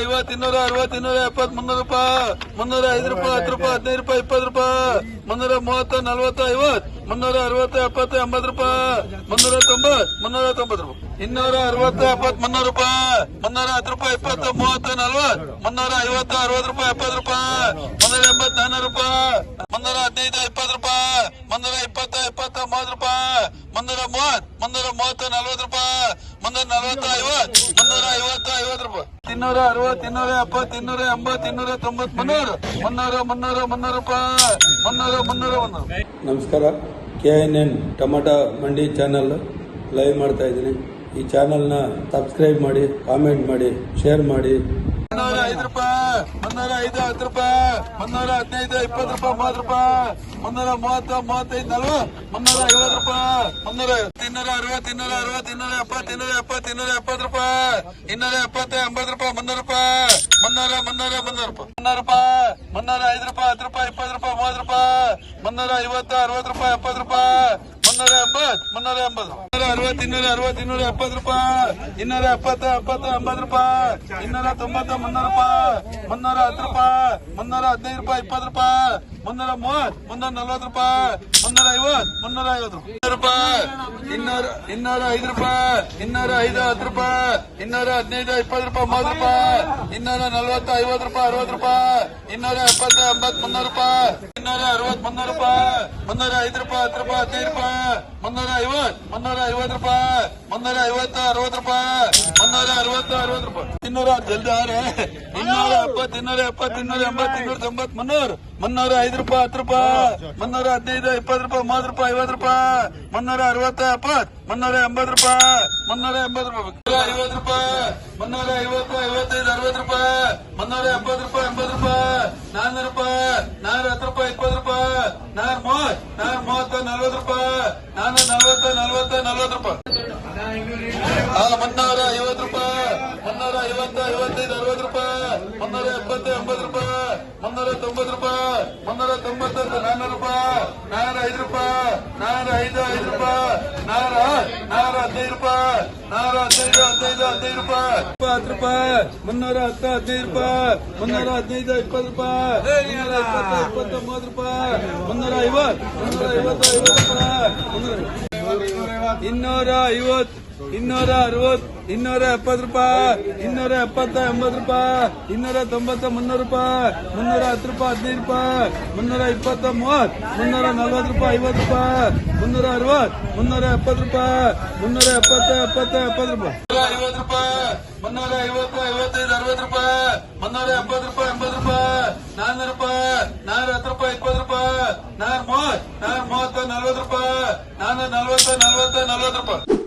ಐವತ್ತು ಇನ್ನೂರ ಅರವತ್ತು ಇನ್ನೂರ ಎಪ್ಪತ್ತು ಮುನ್ನೂರು ರೂಪಾಯಿ, ಮುನ್ನೂರ ಐದು ರೂಪಾಯಿ, ಹತ್ತು ರೂಪಾಯಿ, ಹದಿನೈದು ರೂಪಾಯಿ, ಇಪ್ಪತ್ತು ರೂಪಾಯಿ, ಮುನ್ನೂರ ಮೂವತ್ತ, ನಲ್ವತ್ತು, ಐವತ್ತು, ಮುನ್ನೂರ ಅರವತ್ತು, ಎಪ್ಪತ್ತು, ಎಂಬತ್ತು ರೂಪಾಯಿ, ಮುನ್ನೂರ ತೊಂಬತ್ತು ಮುನ್ನೂರ ತೊಂಬತ್ತು ರೂಪಾಯಿ, ಇನ್ನೂರ ಅರವತ್ತು, ಎಪ್ಪತ್ತು, ಮುನ್ನೂರು ರೂಪಾಯಿ, ಮುನ್ನೂರ ಹತ್ತು ರೂಪಾಯಿ, ಇಪ್ಪತ್ತು, ಮೂವತ್ತ, ನಲ್ವತ್ತು, ಮುನ್ನೂರ ಐವತ್ತು, ಅರವತ್ತು ರೂಪಾಯಿ, ಎಪ್ಪತ್ತು ರೂಪಾಯಿ, ಮುನ್ನೂರ ಎಂಬತ್ ನಾನ್ನೂರು ರೂಪಾಯಿ, ಮುನ್ನೂರ ಹದಿನೈದು, ಇಪ್ಪತ್ತು ರೂಪಾಯಿ, ಮುನ್ನೂರ ಇಪ್ಪತ್ತ ಇಪ್ಪತ್ತು ಮೂವತ್ತು ರೂಪಾಯಿ, ಮುನ್ನೂರ ಮೂವತ್ ಮುನ್ನೂರ ಮೂವತ್ತ, ನಲ್ವತ್ತು ರೂಪಾಯಿ, ಮುನ್ನೂರ ನಲ್ವತ್ತು, ಐವತ್ತು, ಮುನ್ನೂರ ಐವತ್ತು ಐವತ್ತು ರೂಪಾಯಿ. ಇನ್ನೂರ ಅರವತ್ ಇನ್ನೂರ ಎಪ್ಪತ್ ಇನ್ನೂರ ಎಂಬತ್ ಇನ್ನೂರ ತೊಂಬತ್ ಮುನ್ನೂರು. ಮುನ್ನೂರು, ಮುನ್ನೂರ, ಮುನ್ನೂರು ರೂಪಾಯಿ. ಮುನ್ನೂರು ನಮಸ್ಕಾರ. K N N tomato mandi channel live ಮಾಡ್ತಾ ಇದ್ದೀನಿ. ಈ ಚಾನಲ್ನ ಸಬ್ಸ್ಕ್ರೈಬ್ ಮಾಡಿ ಕಾಮೆಂಟ್ ಮಾಡಿ ಶೇರ್ ಮಾಡಿ. ಐದು ರೂಪಾಯಿ ಮುನ್ನೂರ ಐದು ಹತ್ತು ರೂಪಾಯಿ ಮುನ್ನೂರ ಹದಿನೈದು ಇಪ್ಪತ್ತು ರೂಪಾಯಿ ಮೂವತ್ತು ರೂಪಾಯಿ ಮುನ್ನೂರ ಮೂವತ್ತು, ಮೂವತ್ತೈದು, ನಲ್ವತ್ತು ಮುನ್ನೂರ ಐವತ್ತು ರೂಪಾಯಿ ಮುನ್ನೂರ ಇನ್ನೂರ ಅರವತ್ತು ಇನ್ನೂರ ಅರವತ್ತು, ಇನ್ನೂರ ಎಪ್ಪತ್ತು ಇನ್ನೂರ ಎಪ್ಪತ್ತು ಇನ್ನೂರ ಎಪ್ಪತ್ತು ರೂಪಾಯಿ ಇನ್ನೂರ ಎಪ್ಪತ್ತು ಎಂಬತ್ತು ರೂಪಾಯಿ ಮುನ್ನೂರು ರೂಪಾಯಿ ಮುನ್ನೂರ ಮುನ್ನೂರ ಮುನ್ನೂರು ರೂಪಾಯಿ ಮುನ್ನೂರು ರೂಪಾಯಿ ಮುನ್ನೂರ ಐದು ರೂಪಾಯಿ ಹತ್ತು ರೂಪಾಯಿ ಇಪ್ಪತ್ತು ರೂಪಾಯಿ ಮೂವತ್ತು ರೂಪಾಯಿ ಮುನ್ನೂರ ಐವತ್ತು ಅರವತ್ತು ರೂಪಾಯಿ ಎಪ್ಪತ್ತು ರೂಪಾಯಿ ಮುನ್ನೂರ ಎಂಬತ್ತು ಮುನ್ನೂರ ಎಂಬತ್ತು. ಮುನ್ನೂರ ಅರವತ್ತು, ಇನ್ನೂರ ಅರವತ್ತು, ಇನ್ನೂರ ಎಪ್ಪತ್ತು ರೂಪಾಯಿ. ಇನ್ನೂರ ಎಪ್ಪತ್ತು ಎಪ್ಪತ್ತು, ಎಂಬತ್ತು ರೂಪಾಯಿ. ಇನ್ನೂರ ತೊಂಬತ್ತು, ಮುನ್ನೂರು ರೂಪಾಯಿ. ಮುನ್ನೂರ ಹತ್ತು ರೂಪಾಯಿ. ಮುನ್ನೂರ ಹದಿನೈದು ರೂಪಾಯಿ, ಇಪ್ಪತ್ತು ರೂಪಾಯಿ. ಮುನ್ನೂರ ಮೂವತ್ತು, ಮುನ್ನೂರ ನಲ್ವತ್ತು ರೂಪಾಯಿ. ಮುನ್ನೂರ ಐವತ್ತು ಮುನ್ನೂರ ಐವತ್ತು ರೂಪಾಯಿ. ಇನ್ನೂರ ಇನ್ನೂರ ಐದು ರೂಪಾಯಿ. ಇನ್ನೂರ ಐದು, ಹತ್ತು ರೂಪಾಯಿ. ಇನ್ನೂರ ಹದಿನೈದು, ಇಪ್ಪತ್ತು ರೂಪಾಯಿ, ಮೂವತ್ತು ರೂಪಾಯಿ. ಇನ್ನೂರ ನಲ್ವತ್ತು, ಐವತ್ತು ರೂಪಾಯಿ, ಅರವತ್ತು ರೂಪಾಯಿ. ಇನ್ನೂರ ಎಪ್ಪತ್ತು, ಎಂಬತ್ತು, ಮುನ್ನೂರು ರೂಪಾಯಿ. ಇನ್ನೂರ ಅರವತ್ ಮುನ್ನೂರು ರೂಪಾಯಿ, ಮುನ್ನೂರ ಐದು ರೂಪಾಯಿ, ಹತ್ತು ರೂಪಾಯಿ, ಹದಿನೈದು ರೂಪಾಯಿ, ಮುನ್ನೂರ ಐವತ್ ಮುನ್ನೂರ ಐವತ್ತು ರೂಪಾಯಿ, ಮುನ್ನೂರ ಐವತ್ತು, ಅರವತ್ತು ರೂಪಾಯಿ, ಮುನ್ನೂರ ಅರವತ್ತು ಅರವತ್ತು ರೂಪಾಯಿ. ಇನ್ನೂರ ಜಲ್ದಿ ಆರೆ. ಇನ್ನೂರ ಎಪ್ಪತ್ತು ಇನ್ನೂರ ಎಪ್ಪತ್ತು, ಇನ್ನೂರ ಎಂಬತ್ ಇನ್ನೂರ ತೊಂಬತ್ ಮುನ್ನೂರು. ಮುನ್ನೂರ ಐದು ರೂಪಾಯಿ, ಹತ್ತು ರೂಪಾಯಿ, ಮುನ್ನೂರ ಹದಿನೈದು, ಇಪ್ಪತ್ತು ರೂಪಾಯಿ, ಮೂವತ್ತು ರೂಪಾಯಿ, ಐವತ್ತು ರೂಪಾಯಿ, ಮುನ್ನೂರ ಅರವತ್ತ ಎಪ್ಪತ್ ಮುನ್ನೂರ ಎಂಬತ್ತು ರೂಪಾಯಿ, ಮುನ್ನೂರ ಎಂಬತ್ತು ರೂಪಾಯಿ. ಮುನ್ನೂರ ಐವತ್ತು ರೂಪಾಯಿ, ಮುನ್ನೂರ ಐವತ್ತು, ಐವತ್ತೈದು, ಅರವತ್ತು ರೂಪಾಯಿ, ಮುನ್ನೂರ ಎಪ್ಪತ್ತು ರೂಪಾಯಿ, ಎಂಬತ್ತು ರೂಪಾಯಿ, ನಾನ್ನೂರು ರೂಪಾಯಿ ನಾನ್ನೂರ ಹತ್ತು ರೂಪಾಯಿ ಇಪ್ಪತ್ತು ರೂಪಾಯಿ ನಾನ್ನೂರ ಮೂವತ್ತು ನಾನ್ನೂರ ಮೂವತ್ತು ನಲ್ವತ್ತು ರೂಪಾಯಿ. ನಾನ್ನೂರ ನಲ್ವತ್ತು ನಲ್ವತ್ತು ನಲ್ವತ್ತು ರೂಪಾಯಿ. ಆ, ಮುನ್ನೂರ ಐವತ್ತು ರೂಪಾಯಿ. ಮುನ್ನೂರ ಐವತ್ತು ಐವತ್ತೈದು ಅರವತ್ತು ರೂಪಾಯಿ. ಮುನ್ನೂರ ಎಪ್ಪತ್ತು ಎಂಬತ್ತು ರೂಪಾಯಿ. ಮುನ್ನೂರ ತೊಂಬತ್ತು ರೂಪಾಯಿ. ಮುನ್ನೂರ ತೊಂಬತ್ತೊಂದು ನಾನ್ನೂರು ರೂಪಾಯಿ. ನಾನ್ನೂರ ಐದು ರೂಪಾಯಿ. ನಾನ್ನೂರ ಐದು ಐದು ರೂಪಾಯಿ ನಾನ್ನೂರ ನಾನ್ನೂರ ಹದಿನೈದು ರೂಪಾಯಿ ನಾನ್ನೂರ ಹದಿನೈದು ಹದಿನೈದು ಹದಿನೈದು ರೂಪಾಯಿ ಹತ್ತು ರೂಪಾಯಿ ಮುನ್ನೂರ ಹತ್ತು ಹದಿನೈದು ರೂಪಾಯಿ ಮುನ್ನೂರ ಹದಿನೈದು ಇಪ್ಪತ್ತು ರೂಪಾಯಿ ಮುನ್ನೂರ ಇಪ್ಪತ್ತು ಇಪ್ಪತ್ತು ಮೂವತ್ತು ರೂಪಾಯಿ ಮುನ್ನೂರ ಐವತ್ತು ಮುನ್ನೂರ ಐವತ್ತು ಐವತ್ತು ರೂಪಾಯಿ ಮುನ್ನೂರ ಇನ್ನೂರ ಐವತ್ತು ಇನ್ನೂರ ಅರವತ್ತು ಇನ್ನೂರ ಎಪ್ಪತ್ತು ರೂಪಾಯಿ, ಇನ್ನೂರ ಎಪ್ಪತ್ತ ಎಂಬತ್ತು ರೂಪಾಯಿ, ಇನ್ನೂರ ತೊಂಬತ್ತ ಮುನ್ನೂರು ರೂಪಾಯಿ, ಮುನ್ನೂರ ಹತ್ತು ರೂಪಾಯಿ, ಹದಿನೈದು ರೂಪಾಯಿ, ಮುನ್ನೂರ ಇಪ್ಪತ್ತ ಮೂವತ್ತು ಮುನ್ನೂರ ನಲ್ವತ್ತು ರೂಪಾಯಿ, ಐವತ್ತು ರೂಪಾಯಿ, ಮುನ್ನೂರ ಅರವತ್ತು ಮುನ್ನೂರ ಎಪ್ಪತ್ತು ರೂಪಾಯಿ, ಮುನ್ನೂರ ಎಪ್ಪತ್ತ ಎಪ್ಪತ್ತ, ಎಪ್ಪತ್ತು ರೂಪಾಯಿ. ಐವತ್ತು ರೂಪಾಯಿ, ಮುನ್ನೂರ ಐವತ್ತು, ಐವತ್ತೈದು, ಅರವತ್ತು ರೂಪಾಯಿ, ಮುನ್ನೂರ ಎಪ್ಪತ್ತು ರೂಪಾಯಿ, ಎಂಬತ್ತು ರೂಪಾಯಿ ನಾನ್ನೂರು ರೂಪಾಯಿ ನಾನ್ನೂರ ಹತ್ತು ರೂಪಾಯಿ ನಾನ್ನೂರ ಮೂವತ್ತು ನಲ್ವತ್ತು ರೂಪಾಯಿ ನಾನು ನಲ್ವತ್ತು ನಲ್ವತ್ತು ನಲ್ವತ್ತು ರೂಪಾಯಿ.